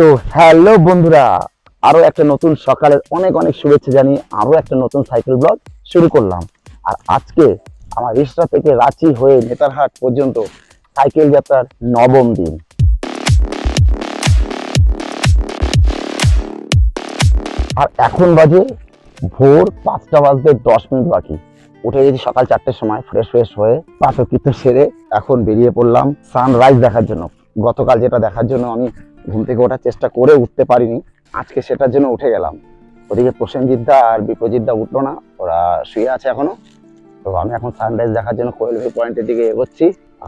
তো হ্যালো বন্ধুরা, আরও একটা নতুন সকালের অনেক অনেক শুভেচ্ছা জানিয়ে আরও একটা নতুন সাইকেল ব্লগ শুরু করলাম। আর আজকে আমার রিসরা থেকে রাঁচি হয়ে নেতারহাট পর্যন্ত সাইকেল যাত্রার নবম দিন। আর এখন বাজে ভোর পাঁচটা বাজতে দশ মিনিট বাকি। উঠে গেছি সকাল চারটের সময় ফ্রেশ ফ্রেশ হয়ে পাঠকৃত্য সেরে এখন বেরিয়ে পড়লাম সানরাইজ দেখার জন্য। গতকাল যেটা দেখার জন্য আমি ঘুম থেকে ওঠার চেষ্টা করে উঠতে পারিনি। আজকে সেটার জন্য উঠে গেলাম। ওদিকে প্রসেনজিৎ দা আর বিপ্রজিৎ দা উঠল না, ওরা শুয়ে আছে এখনও। তো আমি এখন সানরাইজ দেখার জন্য কোয়েল ভিউ পয়েন্টের দিকে এগোচ্ছি।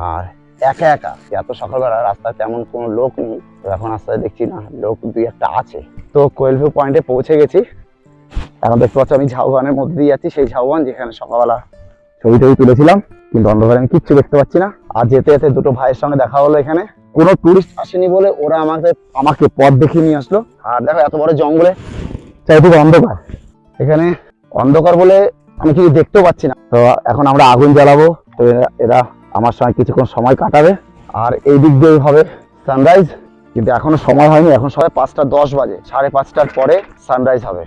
আর একা একা এত সকালবেলা রাস্তায় তেমন কোনো লোক নেই, তো এখন রাস্তায় দেখছি না, লোক দুই একটা আছে। তো কোয়েল ভিউ পয়েন্টে পৌঁছে গেছি। এখন দেখতে পাচ্ছি আমি ঝাউবানের মধ্যে দিয়ে যাচ্ছি, সেই ঝাউবান যেখানে সকালবেলা ছবি টবি তুলেছিলাম, কিন্তু অন্ধকারে আমি কিচ্ছু দেখতে পাচ্ছি না। আর যেতে যেতে দুটো ভাইয়ের সঙ্গে দেখা হলো এখানে। কোনো টুরিস্ট আসেনি বলে ওরা আমাদের আমাকে পথ দেখে নিয়ে আসলো। আর দেখো, এত বড় জঙ্গলে চারিদিকে অন্ধকার। এখানে অন্ধকার বলে আমি কিছু দেখতেও পাচ্ছি না। তো এখন আমরা আগুন জ্বালাবো। তো এরা আমার সঙ্গে কিছুক্ষণ সময় কাটাবে। আর এই দিক দিয়ে হবে সানরাইজ কিন্তু এখনও সময় হয়নি। এখন সবাই পাঁচটা দশ বাজে। সাড়ে পাঁচটার পরে সানরাইজ হবে।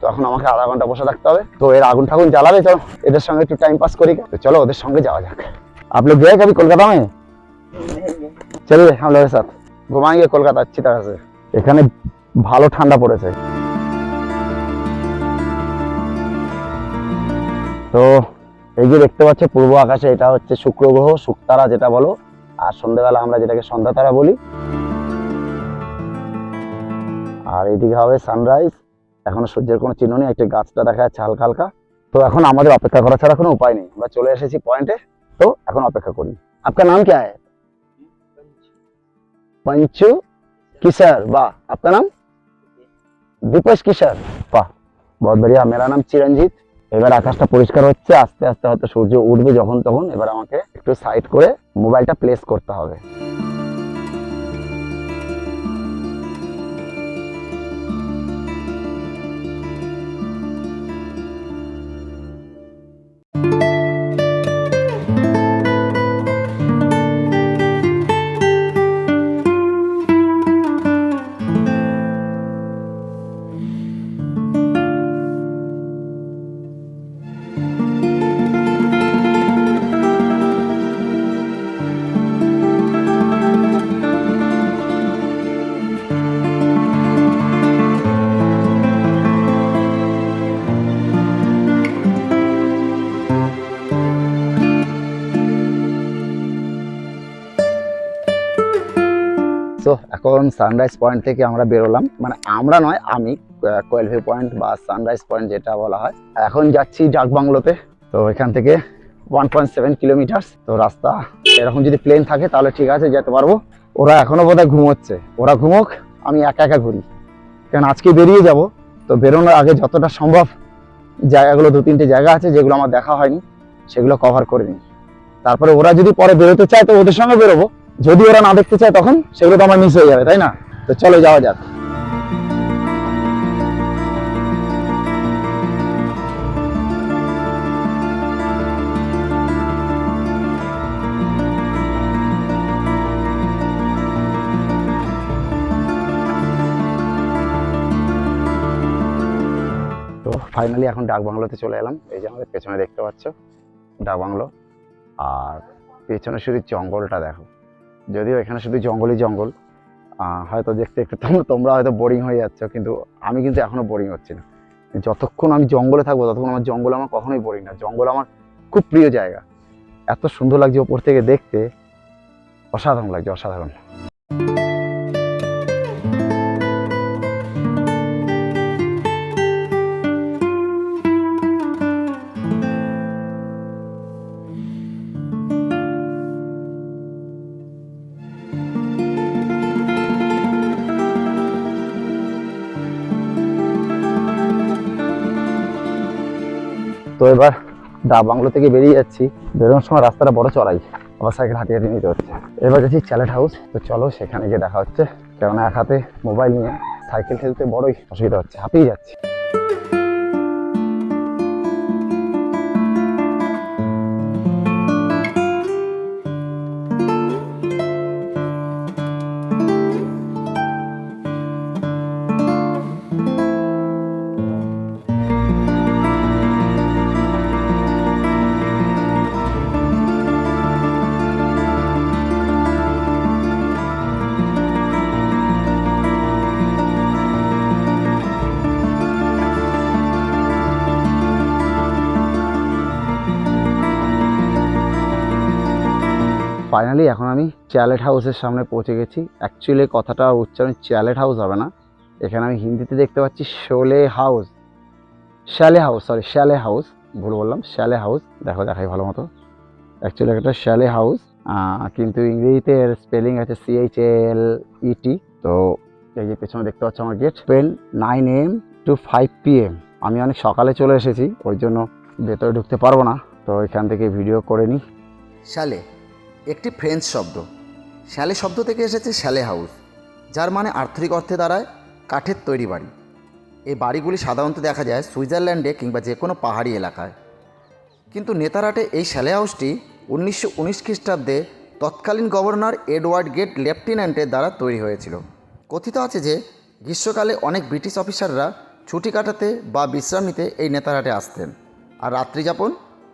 তো এখন আমাকে আধা ঘণ্টা বসে থাকতে হবে। তো এর আগুন ঠাগুন জ্বালাবে, চলো। এদের সঙ্গে একটু টাইম পাস করি। চলো, ওদের সঙ্গে যাওয়া যাক। আপনি গিয়ে যাবি কলকাতা মে? में চলিয়ে हम लोग के साथ घुमाएंगे কলকাতা अच्छी तरह से এখানে ভালো ঠান্ডা পড়েছে তো এই যে দেখতে পাচ্ছ পূর্ব আকাশে এটা হচ্ছে শুক্র গ্রহ শুকতারা যেটা বলো আর সন্ধ্যাবেলা আমরা যেটাকে সন্ধ্যা তারা বলি আর এইদিকে হবে সানরাইজ এখনো সূর্যের কোনো চিহ্ন নেই একটা গাছটা দেখা যাচ্ছে হালকা হালকা তো এখন আমাদের অপেক্ষা করা ছাড়া কোনো উপায় নেই আমরা চলে এসেছি পয়েন্টে তো এখন অপেক্ষা করি आपका नाम क्या है पंचू किशोर वाह आपका नाम দীপেশ কিশোর বাহ বহুত বড়িয়া মেরা নাম চিরঞ্জিত এবার আকাশটা পরিষ্কার হচ্ছে আস্তে আস্তে হয়তো সূর্য উঠবে যখন তখন এবার আমাকে একটু সাইড করে মোবাইলটা প্লেস করতে হবে এখন সানরাইজ পয়েন্ট থেকে আমরা বেরোলাম। মানে আমরা নয়, আমি কোয়েল ভিউ পয়েন্ট বা সানরাইজ পয়েন্ট যেটা বলা হয়। এখন যাচ্ছি ডাকবাংলোতে তো এখান থেকে ওয়ান পয়েন্ট সেভেন কিলোমিটার তো রাস্তা এরকম যদি প্লেন থাকে তাহলে ঠিক আছে, যেতে পারব। ওরা এখনও বোধহয় ঘুমোচ্ছে। ওরা ঘুমোক, আমি একা একা ঘুরি। কারণ আজকে বেরিয়ে যাব। তো বেরোনোর আগে যতটা সম্ভব জায়গাগুলো দু তিনটে জায়গা আছে যেগুলো আমার দেখা হয়নি, সেগুলো কভার করে নিই। তারপরে ওরা যদি পরে বেরোতে চায় তো ওদের সঙ্গে বেরোবো। যদি ওরা না দেখতে চায় তখন সেগুলো তো আমার মিস হয়ে যাবে, তাই না? তো চলো যাওয়া যাক। তো ফাইনালি এখন ডাক বাংলোতে চলে এলাম। এই যে আমাদের পেছনে দেখতে পাচ্ছ, ডাক বাংলো। আর পেছনে শুধু জঙ্গলটা দেখো। যদিও এখানে শুধু জঙ্গলই জঙ্গল হয়তো দেখতে একটু তোমরা তোমরা হয়তো বোরিং হয়ে যাচ্ছ, কিন্তু আমি কিন্তু এখনও বোরিং হচ্ছি না। যতক্ষণ আমি জঙ্গলে থাকব, ততক্ষণ আমার জঙ্গল আমার কখনোই বোরিং না। জঙ্গল আমার খুব প্রিয় জায়গা। এত সুন্দর লাগছে ওপর থেকে দেখতে। অসাধারণ লাগছে, অসাধারণ। এবার দা বাংলো থেকে বেরিয়ে যাচ্ছি। বেরোনোর সময় রাস্তাটা বড় চড়াই। আবার সাইকেল হাঁটিয়ে হাঁটিয়ে নিতে হচ্ছে। এবার যাচ্ছি চ্যালেট হাউস। তো চলো সেখানে গিয়ে দেখা হচ্ছে। কেননা এক হাতে মোবাইল নিয়ে সাইকেল খেলতে বড়ই অসুবিধা হচ্ছে। হাঁপিয়ে যাচ্ছি। ফাইনালি এখন আমি চ্যালেট হাউসের সামনে পৌঁছে গেছি। অ্যাকচুয়ালি কথাটা উচ্চারণ চ্যালেট হাউস হবে না। এখানে আমি হিন্দিতে দেখতে পাচ্ছি Sholay house chalet house sorry chalet house ভুল বললাম শ্যালে হাউস দেখো, দেখাই ভালো মতো। অ্যাকচুয়ালি একটা শ্যালে হাউস কিন্তু ইংরেজিতে এর স্পেলিং আছে সি এইচ এল ইটি তো এই যে পেছনে দেখতে পাচ্ছ আমার gate open nine A M to five P M অনেক সকালে চলে এসেছি, ওই জন্য ভেতরে ঢুকতে পারব না। তো এখান থেকে ভিডিও করে নিই শ্যালে একটি ফ্রেঞ্চ শব্দ। শ্যালে শব্দ থেকে এসেছে শ্যালে হাউস, যার মানে আর্থিক অর্থে দাঁড়ায় কাঠের তৈরি বাড়ি। এই বাড়িগুলি সাধারণত দেখা যায় সুইজারল্যান্ডে কিংবা যে কোনো পাহাড়ি এলাকায়। কিন্তু নেতারাটে এই শ্যালে হাউসটি উনিশশো উনিশ খ্রিস্টাব্দে তৎকালীন গভর্নর এডওয়ার্ড গেট লেফটেন্যান্টের দ্বারা তৈরি হয়েছিল। কথিত আছে যে, গ্রীষ্মকালে অনেক ব্রিটিশ অফিসাররা ছুটি কাটাতে বা বিশ্রাম নিতে এই নেতারহাটে আসতেন, আর রাত্রিযাপন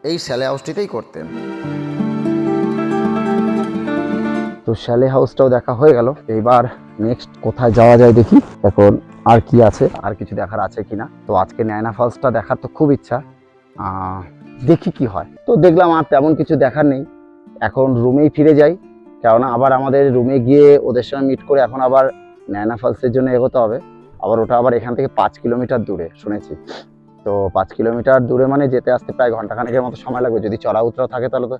এই শ্যালে হাউসটিতেই করতেন। তো শ্যালে হাউসটাও দেখা হয়ে গেল। এইবার নেক্সট কোথায় যাওয়া যায় দেখি। এখন আর কি আছে, আর কিছু দেখার আছে কিনা। তো আজকে নায়না ফলসটা দেখার তো খুব ইচ্ছা। দেখি কি হয়। তো দেখলাম আর তেমন কিছু দেখার নেই। এখন রুমেই ফিরে যাই। কেননা আবার আমাদের রুমে গিয়ে ওদের সঙ্গে মিট করে এখন আবার নায়না ফলসের জন্য এগোতে হবে। আবার ওটা আবার এখান থেকে পাঁচ কিলোমিটার দূরে, শুনেছি। তো পাঁচ কিলোমিটার দূরে মানে যেতে আসতে প্রায় ঘন্টাখানেকের মতো সময় লাগবে। যদি চড়া উতরাও থাকে তাহলে তো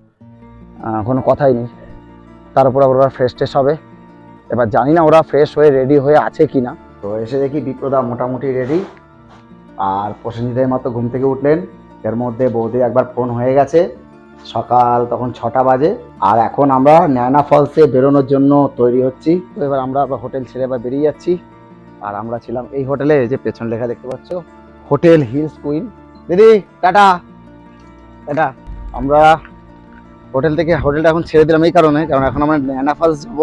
কোনো কথাই নেই। তার উপর আবার ওরা ফ্রেশ ট্রেশ হবে। এবার জানি না ওরা ফ্রেশ হয়ে রেডি হয়ে আছে কি না তো এসে দেখি বিপ্রদা মোটামুটি রেডি আর প্রসেনজিতের মতো ঘুম থেকে উঠলেন। এর মধ্যে বৌদি একবার ফোন হয়ে গেছে। সকাল তখন ছটা বাজে। আর এখন আমরা ন্যায়না ফলসে বেরোনোর জন্য তৈরি হচ্ছি। তো এবার আমরা হোটেল ছেড়ে এবার বেরিয়ে যাচ্ছি। আর আমরা ছিলাম এই হোটেলে যে পেছন লেখা দেখতে পাচ্ছ। Hotel hills queen. দিদি, টাটা। টাটা। আমরা হোটেল থেকে, হোটেলটা এখন ছেড়ে দিলাম এই কারণে, কারণ এখন আমরা ন্যানা ফলস যাব।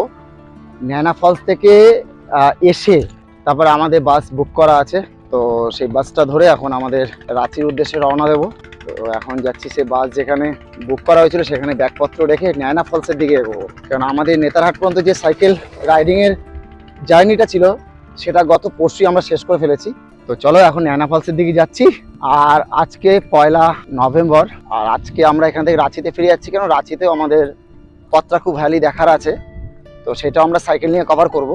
ন্যানা ফলস থেকে এসে তারপরে আমাদের বাস বুক করা আছে। তো সেই বাসটা ধরে এখন আমাদের রাঁচির উদ্দেশ্যে রওনা দেবো। তো এখন যাচ্ছি সে বাস যেখানে বুক করা হয়েছিল, সেখানে ব্যাগপত্র রেখে ন্যায়না ফলসের দিকে এগোবো। কারণ আমাদের নেতারহাট পর্যন্ত যে সাইকেল রাইডিংয়ের জার্নিটা ছিল, সেটা গত পরশুই আমরা শেষ করে ফেলেছি। তো চলো এখন ন্যায়না ফলসের দিকে যাচ্ছি। আর আজকে পয়লা নভেম্বর, আর আজকে আমরা এখান থেকে রাঁচিতে ফিরে যাচ্ছি কেন? রাঁচিতেও আমাদের পত্রাকু ভ্যালি দেখার আছে। তো সেটা আমরা সাইকেল নিয়ে কভার করব।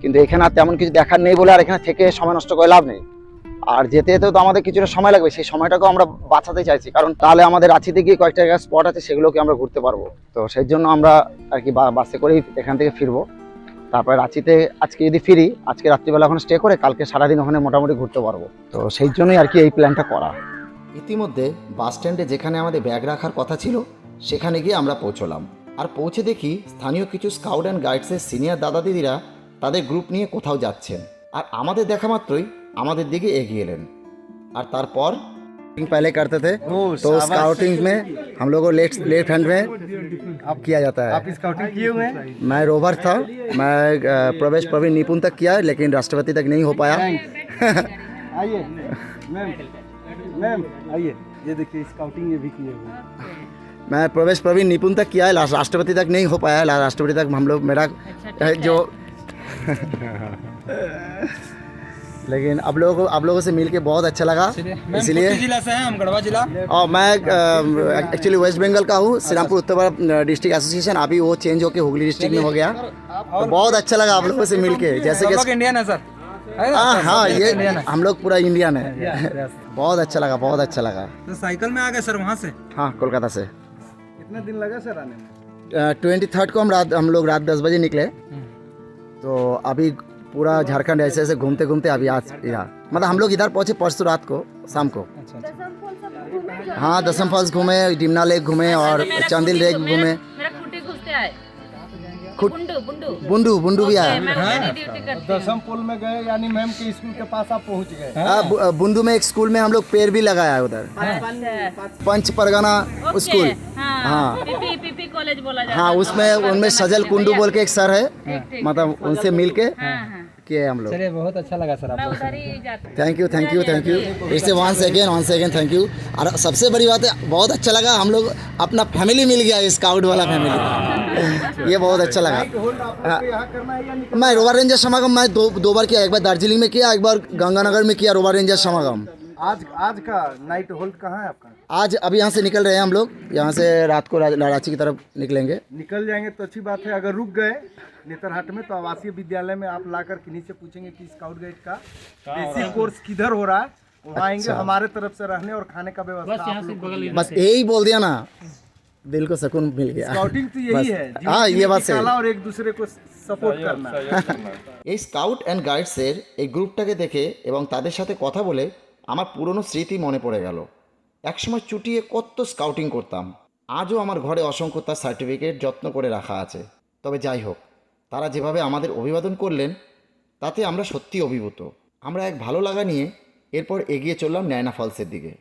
কিন্তু এখানে আর তেমন কিছু দেখার নেই বলে আর এখানে থেকে সময় নষ্ট করে লাভ নেই। আর যেতে যেতেও তো আমাদের কিছুটা সময় লাগবে, সেই সময়টাকেও আমরা বাঁচাতে চাইছি। কারণ তাহলে আমাদের রাঁচিতে গিয়ে কয়েকটা স্পট আছে, সেগুলোকে আমরা ঘুরতে পারব। তো সেই জন্য আমরা আর কি বাসে করেই এখান থেকে ফিরবো। তারপরে রাঁচিতে আজকে যদি ফিরি, আজকে রাত্রিবেলা ওখানে স্টে করে কালকে সারাদিন ওখানে মোটামুটি ঘুরতে পারব। তো সেই জন্যই আর কি এই প্ল্যানটা করা। ইতিমধ্যে বাস স্ট্যান্ডে যেখানে আমাদের ব্যাগ রাখার কথা ছিল, সেখানে গিয়ে আমরা পৌঁছলাম। আর পৌঁছে দেখি স্থানীয় কিছু স্কাউট অ্যান্ড গাইডসের সিনিয়র দাদা দিদিরা তাদের গ্রুপ নিয়ে কোথাও যাচ্ছেন। আর আমাদের দেখা মাত্রই আমাদের দিকে এগিয়ে এলেন। আর তারপর पहले करते थे तो स्काउटिंग में हम लोग को लेफ़्ट लेफ़्ट हैंड में अब किया जाता है। आप स्काउटिंग किए हुए हैं? मैं रोवर था मैं प्रवेश प्रवीण निपुण तक किया है लेकिन राष्ट्रपति तक नहीं हो पाया। आइए। मैम मैम आइए। ये देखिए स्काउटिंग ये भी किए हुए मैं प्रवेश प्रवीण निपुण तक किया है राष्ट्रपति तक नहीं हो पाया है राष्ट्रपति तक हम लोग मेरा अ, जो लेकिन आप लोगों को आप लोगों से मिलके बहुत अच्छा लगा। इसलिए जिला से हैं हम गढ़वा जिला। और मैं एक्चुअली वेस्ट बंगाल का हूँ श्रीरामपुर उत्तर डिस्ट्रिक्ट एसोसिएशन अभी वो चेंज होके हुगली डिस्ट्रिक्ट में हो गया। तो बहुत अच्छा लगा आप लोगों से मिलके जैसे कि इंडियन है सर हाँ हाँ ये हम लोग पूरा इंडियन है। बहुत अच्छा लगा बहुत अच्छा लगा। तो साइकिल में आ गए सर वहाँ से? हाँ कोलकाता से। कितना दिन लगा सर आने में? ट्वेंटी थर्ड को हम रात हम लोग रात दस बजे निकले। तो अभी पूरा झारखंड ऐसे ऐसे घूमते घूमते अभी आज यहाँ मतलब हम लोग इधर पहुँचे परसों रात को शाम को। हाँ दसम फॉल्स घूमे डिमना लेक घूमे और चांदिल लेक घूमे। मेरा खूटी घुसते आए खुट बुंडू बुंडू बुंडू बुंडू भी आया हूँ। दसम पुल में गए यानी मैम के स्कूल के पास आप पहुँच गए। हाँ, बु- में एक स्कूल में हम लोग पेड़ भी लगाया है उधर। पंच परगना स्कूल। हाँ हाँ। पीपी कॉलेज बोला हाँ उसमें उनमें सजल कुंडू बोल के एक सर है मतलब उनसे मिल के किए हम लोग। चलिए बहुत अच्छा लगा सर मैं उधर ही जाती हूँ। Thank you thank you thank you इससे one second one second thank you और सबसे बड़ी बात है बहुत अच्छा लगा हम लोग अपना फैमिली मिल गया स्काउट वाला फैमिली ये बहुत अच्छा लगा। हाँ, यहाँ करना है या नहीं मैं रोवर रेंजर समागम मैं दो दो बार किया एक बार दार्जिलिंग में किया एक बार गंगानगर में किया रोवर रेंजर समागम आज आज का नाइट होल्ड कहाँ है आपका आज अभी यहाँ से निकल रहे हैं हम लोग यहाँ से रात को रा- रांची की तरफ निकलेंगे निकल जाएंगे तो अच्छी बात है अगर रुक गए नेतरहाट में तो आवासीय विद्यालय में आप लाकर किन्हीं से पूछेंगे कि स्काउट गाइड का बेसिक कोर्स किधर हो रहा है वहाँ आएंगे हमारे तरफ से रहने और खाने का व्यवस्था आप लोग को मिलेगा। बस यही बोल दिया ना दिल को सुकून मिल गया स्काउटिंग तो यही है जीवन हाँ, ये जीने बात की सही है। कला और एक दूसरे को सपोर्ट करना এই স্কাউট অ্যান্ড গাইডসের এই গ্রুপটাকে দেখে এবং তাদের সাথে কথা বলে আমার পুরনো স্মৃতি মনে পড়ে গেল। একসময় চুটিয়ে কত স্কাউটিং করতাম। আজও আমার ঘরে অসংখ্য তার সার্টিফিকেট যত্ন করে রাখা আছে। তবে যাই হোক, তারা যেভাবে আমাদের অভিবাদন করলেন, তাতে আমরা সত্যি অভিভূত। আমরা এক ভালো লাগা নিয়ে এরপর এগিয়ে চললাম ন্যায়না ফলসের দিকে।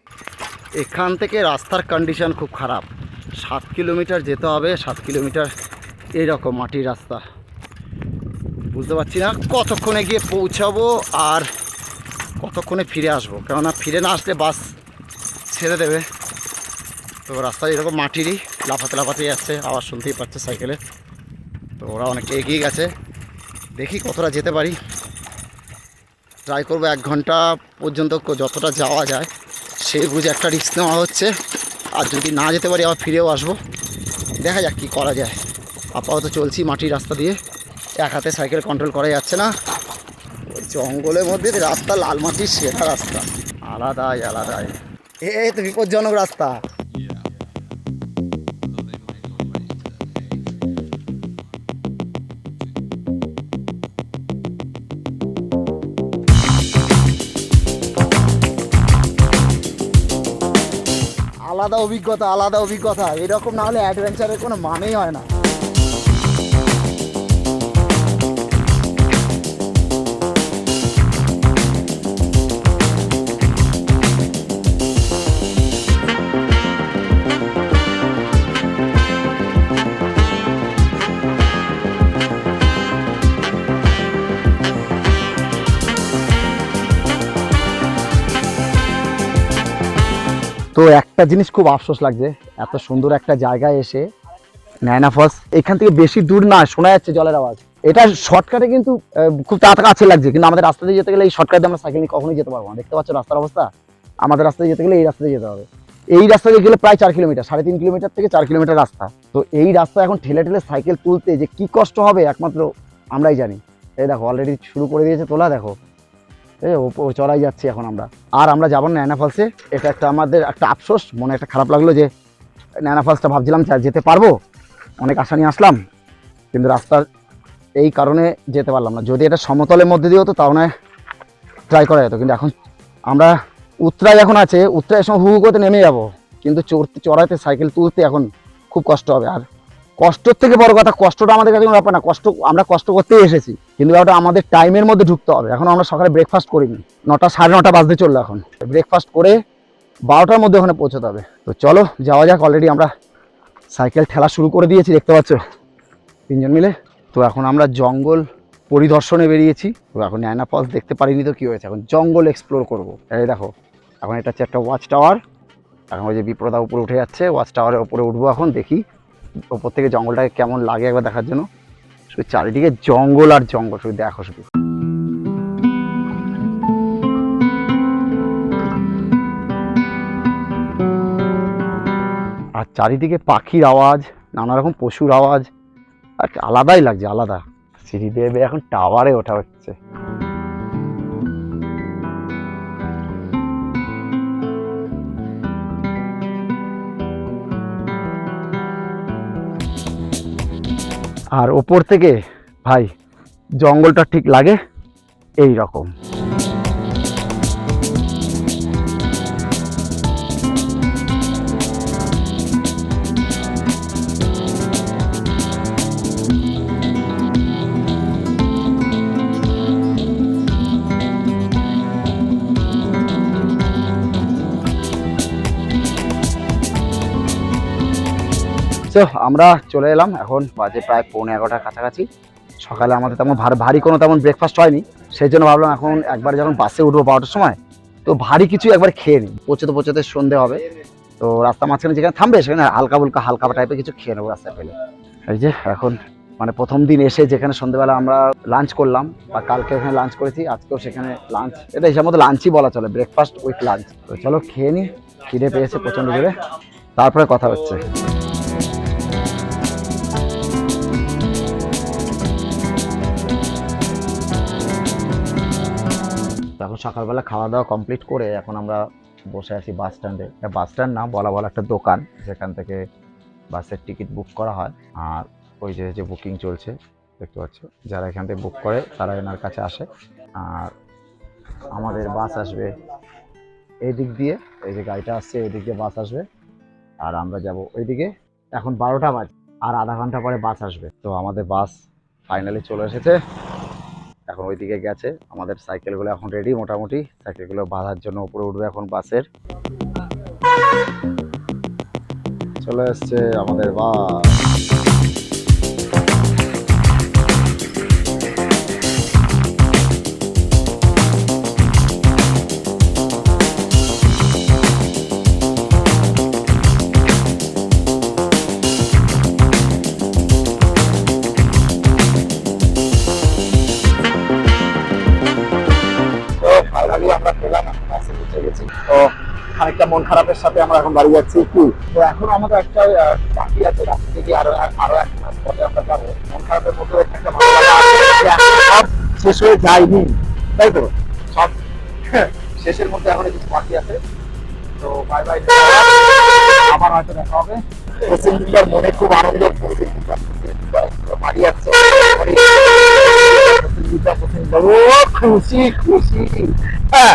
এখান থেকে রাস্তার কন্ডিশন খুব খারাপ। সাত কিলোমিটার যেতে হবে, সাত কিলোমিটার এইরকম মাটির রাস্তা। বুঝতে পারছি না কতক্ষণে গিয়ে পৌঁছাবো আর কতক্ষণে ফিরে আসব? কেননা ফিরে না আসলে বাস ছেড়ে দেবে। তো রাস্তায় এরকম মাটিরই লাফাতে লাফাতে যাচ্ছে, আওয়াজ শুনতেই পাচ্ছে সাইকেলে। তো ওরা অনেকটা এগিয়ে গেছে। দেখি কতটা যেতে পারি। ট্রাই করব এক ঘণ্টা পর্যন্ত যতটা যাওয়া যায়। সেই বুঝে একটা রিস্ক নেওয়া হচ্ছে। আর যদি না যেতে পারি, আবার ফিরেও আসব। দেখা যাক কী করা যায়। আপাতত চলছি মাটির রাস্তা দিয়ে। এক হাতে সাইকেল কন্ট্রোল করা যাচ্ছে না। জঙ্গলের মধ্যে রাস্তা, লাল মাটির সেরা রাস্তা। আলাদাই আলাদাই। এ তো বিপজ্জনক রাস্তা। আলাদা অভিজ্ঞতা আলাদা অভিজ্ঞতা। এরকম না হলে অ্যাডভেঞ্চারের কোনো মানেই হয় না। তো একটা জিনিস খুব আফসোস লাগছে, এত সুন্দর একটা জায়গায় এসে নায়না ফলস এখান থেকে বেশি দূর না, শোনা যাচ্ছে জলের আওয়াজ। এটা শর্টকাটে কিন্তু খুব তাড়াতাড়ি কাছে লাগছে, কিন্তু আমাদের রাস্তা দিয়ে যেতে গেলে এই শর্টকাটে আমরা সাইকেল নিয়ে কখনোই যেতে পারব না। দেখতে পাচ্ছ রাস্তার অবস্থা? আমাদের রাস্তা দিয়ে যেতে গেলে এই রাস্তা দিয়ে যেতে হবে। এই রাস্তা দিয়ে গেলে প্রায় চার কিলোমিটার, সাড়ে তিন কিলোমিটার থেকে চার কিলোমিটার রাস্তা। তো এই রাস্তা এখন ঠেলে ঠেলে সাইকেল তুলতে যে কি কষ্ট হবে, একমাত্র আমরাই জানি। এই দেখো অলরেডি শুরু করে দিয়েছে তোলা, দেখো। ও চড়াই যাচ্ছি এখন আমরা। আর আমরা যাব না ফলসে এটা একটা আমাদের একটা আফসোস, মনে একটা খারাপ লাগল যে ন্যানা ফলসটা ভাবছিলাম যেতে পারব। অনেক আশা নিয়ে আসলাম। কিন্তু রাস্তার এই কারণে যেতে পারলাম না। যদি এটা সমতলের মধ্যে দিয়ে হতো, তাও তাহলে ট্রাই করা যেত। কিন্তু এখন আমরা উত্তরায় এখন আছে, উত্তরায় সময় হু হু করতে নেমে যাব। কিন্তু চড়তে চড়াইতে, সাইকেল তুলতে এখন খুব কষ্ট হবে। আর কষ্টর থেকে বড় কথা, কষ্টটা আমাদের কাছে কোনো ব্যাপার না, কষ্ট, আমরা কষ্ট করতেই এসেছি, কিন্তু ব্যাপারটা আমাদের টাইমের মধ্যে ঢুকতে হবে, এখন আমরা সকালে ব্রেকফাস্ট করিনি, নটা, সাড়ে নটা বাজতে চলল এখন ব্রেকফাস্ট করে বারোটার মধ্যে ওখানে পৌঁছতে হবে, তো চলো যাওয়া যাক অলরেডি আমরা সাইকেল ঠেলা শুরু করে দিয়েছি, দেখতে পাচ্ছ, তিনজন মিলে, তো এখন আমরা জঙ্গল পরিদর্শনে বেরিয়েছি, তো এখন ন্যায়না ফলস দেখতে পারিনি তো কী হয়েছে, এখন জঙ্গল এক্সপ্লোর করব, এই দেখো, এখন এটা হচ্ছে একটা ওয়াচ টাওয়ার এখন ওই যে বিপ্রদা উপরে উঠে যাচ্ছে ওয়াচ টাওয়ারের উপরে উঠবো এখন, দেখি ওপর থেকে জঙ্গলটাকে কেমন লাগে একবার দেখার জন্য? শুধু চারিদিকে জঙ্গল আর জঙ্গল, শুধু দেখো, শুধু। আর চারিদিকে পাখির আওয়াজ, নানা রকম পশুর আওয়াজ। আর আলাদাই লাগছে, আলাদা। সিঁড়ি দিয়ে বেয়ে এখন টাওয়ারে ওঠা হচ্ছে। আর ওপর থেকে ভাই জঙ্গলটা ঠিক লাগে এই রকম। তো আমরা চলে এলাম। এখন বাজে প্রায় পৌনে এগারোটার কাছাকাছি। সকালে আমাদের তেমন ভার- কোনো তেমন ব্রেকফাস্ট হয়নি। সেই জন্য ভাবলাম এখন একবার যখন বাসে উঠবো বারোটার সময়, তো ভারী কিছু একবার খেয়ে নিই। পৌঁছতে পৌঁছতে সন্ধে হবে। তো রাস্তা মাঝখানে যেখানে থামবে, সেখানে হালকা ফুলকা, হালকা টাইপের কিছু খেয়ে নেব রাস্তায় পেলে। এই যে এখন মানে প্রথম দিন এসে যেখানে সন্ধ্যেবেলা আমরা লাঞ্চ করলাম, বা কালকে এখানে লাঞ্চ করেছি, আজকেও সেখানে লাঞ্চ এটা হিসাব মতো লাঞ্চই বলা চলে ব্রেকফাস্ট উইথ লাঞ্চ তো চলো খেয়ে নিই, খিদে পেয়েছে প্রচণ্ড জোরে। তারপরে কথা হচ্ছে। সকালবেলা খাওয়া দাওয়া কমপ্লিট করে এখন আমরা বসে আছি বাস স্ট্যান্ডে বাস স্ট্যান্ড না, বলা বলা একটা দোকান, যেখান থেকে বাসের টিকিট বুক করা হয়। আর ওই যে যে বুকিং চলছে, দেখতে পাচ্ছ, যারা এখান থেকে বুক করে, তারা এনার কাছে আসে। আর আমাদের বাস আসবে এই দিক দিয়ে, এই যে গাড়িটা আসছে এই দিক দিয়ে বাস আসবে। আর আমরা যাব ওইদিকে, এখন বারোটা বাজে, আর আধা ঘণ্টা পরে বাস আসবে। তো আমাদের বাস ফাইনালি চলে এসেছে। এখন ওই দিকে গেছে। আমাদের সাইকেলগুলো এখন রেডি মোটামুটি। সাইকেলগুলো বাঁধার জন্য উপরে উঠবে এখন বাসের। চলে এসছে আমাদের বাস। খানিকটা মন খারাপের সাথে আমরা এখন বাড়ি যাচ্ছি একটু। তো এখন আমাদের একটা বাকি আছে রাস্তা থেকে আরও আরও এক মাস পরে আমরা যাব। মন খারাপের মধ্যে একটা ভালো লাগা আছে শেষ হয়ে যায়নি, তাই তো? সব শেষের মধ্যে এখন কিছু বাকি আছে। তো বাই বাই আবার হয়তো দেখা হবে। মনে খুব আনন্দ বাড়ি যাচ্ছে খুশি খুশি। হ্যাঁ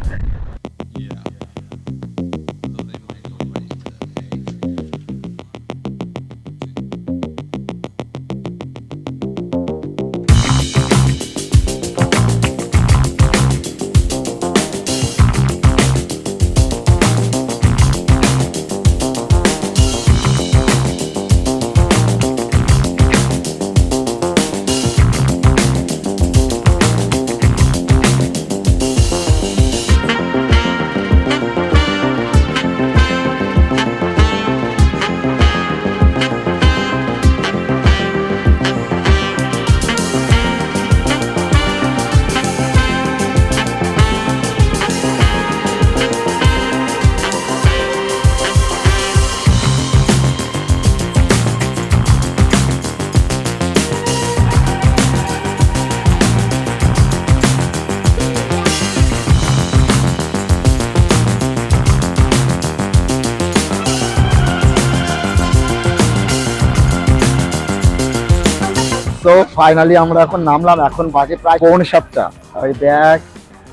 তো ফাইনালি আমরা এখন নামলাম, এখন বাজে প্রায় পৌনে সাতটা। ওই দেখ,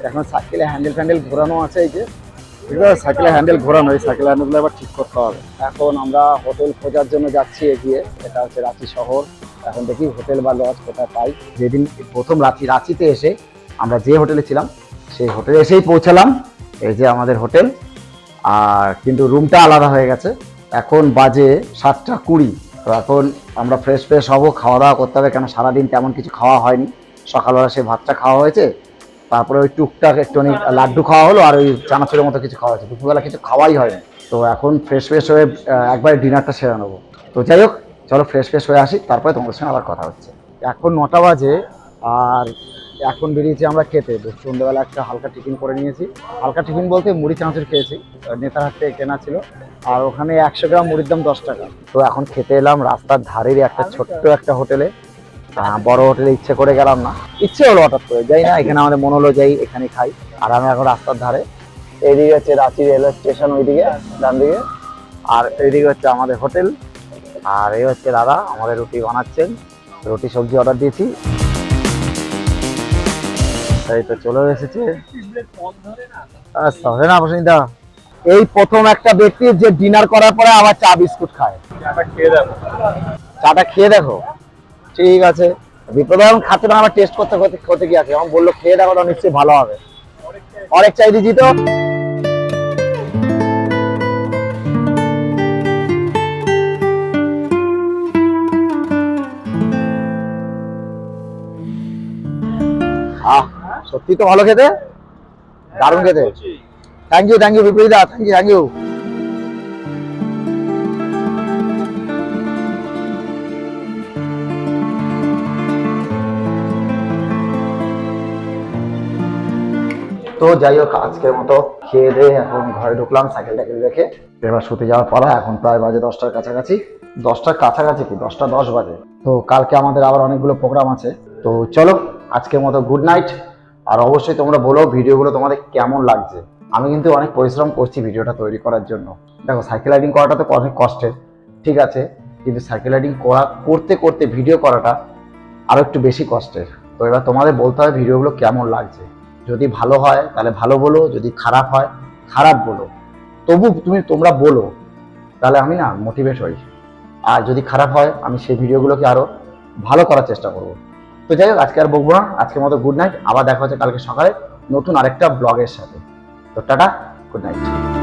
এখন সাইকেলে হ্যান্ডেল ফ্যান্ডেল ঘোরানো আছে এই যে। ঠিক আছে, সাইকেলে হ্যান্ডেল ঘোরানো, এই সাইকেল হ্যান্ডেলগুলো এবার ঠিক করতে হবে। এখন আমরা হোটেল খোঁজার জন্য যাচ্ছি এগিয়ে এটা হচ্ছে রাঁচি শহর। এখন দেখি হোটেল বা লজ কোথায় পাই। যেদিন প্রথম রাঁচি, রাঁচিতে এসে আমরা যে হোটেলে ছিলাম, সেই হোটেলে এসেই পৌঁছালাম। এই যে আমাদের হোটেল। আর কিন্তু রুমটা আলাদা হয়ে গেছে। এখন বাজে সাতটা কুড়ি। তো এখন আমরা ফ্রেশ ফ্রেশ হব খাওয়া দাওয়া করতে হবে, কেন সারাদিন তেমন কিছু খাওয়া হয়নি। সকালবেলা সেই ভাতটা খাওয়া হয়েছে, তারপরে ওই টুকটাক একটুখানি লাড্ডু খাওয়া হলো, আর ওই চানাচুরের মতো কিছু খাওয়া হয়েছে। দুপুরবেলা কিছু খাওয়াই হয়নি। তো এখন ফ্রেশ ফ্রেশ হয়ে একবারে ডিনারটা সেরে নেব। তো যাই হোক, চলো ফ্রেশ ফ্রেশ হয়ে আসি, তারপরে তোমাদের সঙ্গে আবার কথা হচ্ছে। এখন নটা বাজে, আর এখন বেরিয়েছি আমরা খেতে। সন্ধ্যেবেলা একটা হালকা টিফিন করে নিয়েছি। হালকা টিফিন বলতে মুড়ি, চানাচুর খেয়েছি। নেতার থেকে কেনা ছিল। আর ওখানে একশো গ্রাম মুড়ির দাম দশ টাকা। তো এখন খেতে এলাম রাস্তার ধারের একটা ছোট্ট একটা হোটেলে। বড় হোটেলে ইচ্ছে করে গেলাম না। ইচ্ছে হলো হঠাৎ করে। যাই না এখানে আমাদের মনে হলো যাই এখানে খাই। আর আমি এখন রাস্তার ধারে। এইদিকে হচ্ছে রাঁচি রেলওয়ে স্টেশন ওইদিকে ডান দিকে আর এইদিকে হচ্ছে আমাদের হোটেল। আর এই হচ্ছে দাদা আমাদের রুটি বানাচ্ছেন। রুটি সবজি অর্ডার দিয়েছি। এই তো চলে এসেছে। আচ্ছা, না প্রসেনদা এই প্রথম একটা ব্যক্তি যে ডিনার করার পরে আবার চা বিস্কুট খায়। চাটা খেয়ে দেখো। ঠিক আছে। বিপ্লব এখন খাচ্ছে না আমার টেস্ট করতে করতে করতে কি আছে আমার বলল খেয়ে দেখো তো নিশ্চয়ই ভালো হবে। অনেক চাই দিচ্ছি তো। আহ সত্যি তো ভালো খেতে? দারুণ খেতে। থ্যাংক ইউ থ্যাংক ইউ বিপ্লবীদা থ্যাংক ইউ থ্যাংক ইউ তো যাই হোক, আজকের মতো খেয়ে দিয়ে এখন ঘরে ঢুকলাম সাইকেল টাইকেল রেখে। এবার শুতে যাওয়ার পরা এখন প্রায় বাজে দশটার কাছাকাছি। দশটার কাছাকাছি কি? দশটা দশ বাজে। তো কালকে আমাদের আবার অনেকগুলো প্রোগ্রাম আছে। তো চলো, আজকের মতো গুড নাইট আর অবশ্যই তোমরা বলো ভিডিওগুলো তোমাদের কেমন লাগছে। আমি কিন্তু অনেক পরিশ্রম করছি ভিডিওটা তৈরি করার জন্য। দেখো সাইকেল রাইডিং করাটা তো অনেক কষ্টের, ঠিক আছে? কিন্তু সাইকেল রাইডিং করা, করতে করতে ভিডিও করাটা আরও একটু বেশি কষ্টের। তো এবার তোমাদের বলতে হবে ভিডিওগুলো কেমন লাগছে। যদি ভালো হয়, তাহলে ভালো বলো, যদি খারাপ হয়, খারাপ বলো। তবু তুমি, তোমরা বলো, তাহলে আমি না মোটিভেট হই। আর যদি খারাপ হয়, আমি সেই ভিডিওগুলোকে আরও ভালো করার চেষ্টা করব। তো যাই হোক, আজকে আর বকবো না। আজকের মতো গুড নাইট আবার দেখা হচ্ছে কালকে সকালে নতুন আরেকটা ব্লগের সাথে। তো টাটা গুড নাইট